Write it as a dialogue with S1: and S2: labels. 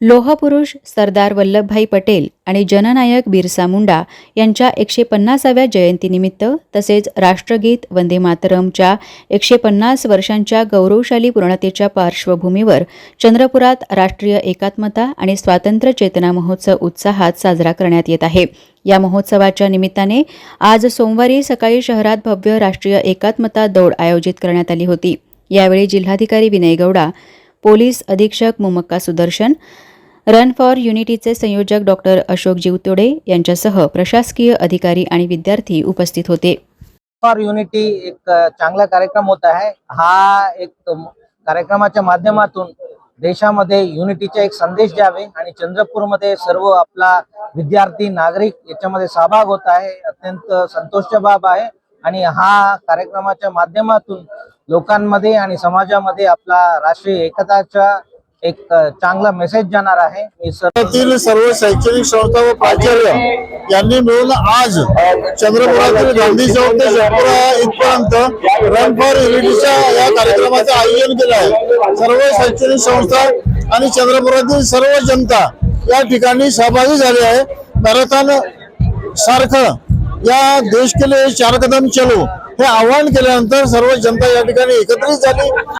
S1: लोहपुरुष सरदार वल्लभभाई पटेल आणि जननायक बिरसा मुंडा यांच्या एकशे पन्नासाव्या जयंतीनिमित्त तसेच राष्ट्रगीत वंदे मातरमच्या एकशे पन्नास वर्षांच्या गौरवशाली पूर्णतेच्या पार्श्वभूमीवर चंद्रपुरात राष्ट्रीय एकात्मता आणि स्वातंत्र्य चेतना महोत्सव उत्साहात साजरा करण्यात येत आहे. या महोत्सवाच्या निमित्ताने आज सोमवारी सकाळी शहरात भव्य राष्ट्रीय एकात्मता दौड आयोजित करण्यात आली होती. यावेळी जिल्हाधिकारी विनय गौडा पोलीस अधीक्षक मुमक्का सुदर्शन रन फॉर युनिटीचे संयोजक डॉक्टर अशोक जीवतोडे यांच्यासह प्रशासकीय अधिकारी आणि विद्यार्थी उपस्थित होते.
S2: फॉर युनिटी एक चांगला कार्यक्रम होत आहे. हा एक कार्यक्रमाच्या माध्यमातून देशामध्ये युनिटीचा एक संदेश द्यावे आणि चंद्रपूरमध्ये सर्व आपला विद्यार्थी नागरिक याच्यामध्ये सहभाग होत आहे. अत्यंत संतोषच्या बाब आहे. आणि हा कार्यक्रमाच्या माध्यमातून लोकांमध्ये आणि समाजामध्ये आपला राष्ट्रीय एकताचा एक चांगला मेसेज जाणार आहे. मी सर्व
S3: सर्व शैक्षणिक संस्था व प्राचार्य यांनी मिळून आज चंद्रपुरातील गांधी चौक ते जयपुरा इथपर्यंत रन फॉर युनिटीच्या या कार्यक्रमाचं आयोजन केलं आहे. सर्व शैक्षणिक संस्था आणि चंद्रपुरातील सर्व जनता या ठिकाणी सहभागी झाली आहे. मॅरेथॉन सारखं या देश के लिए चार कदम चलो. हे आवाहन केल्यानंतर सर्व जनता या ठिकाणी एकत्रित झाली.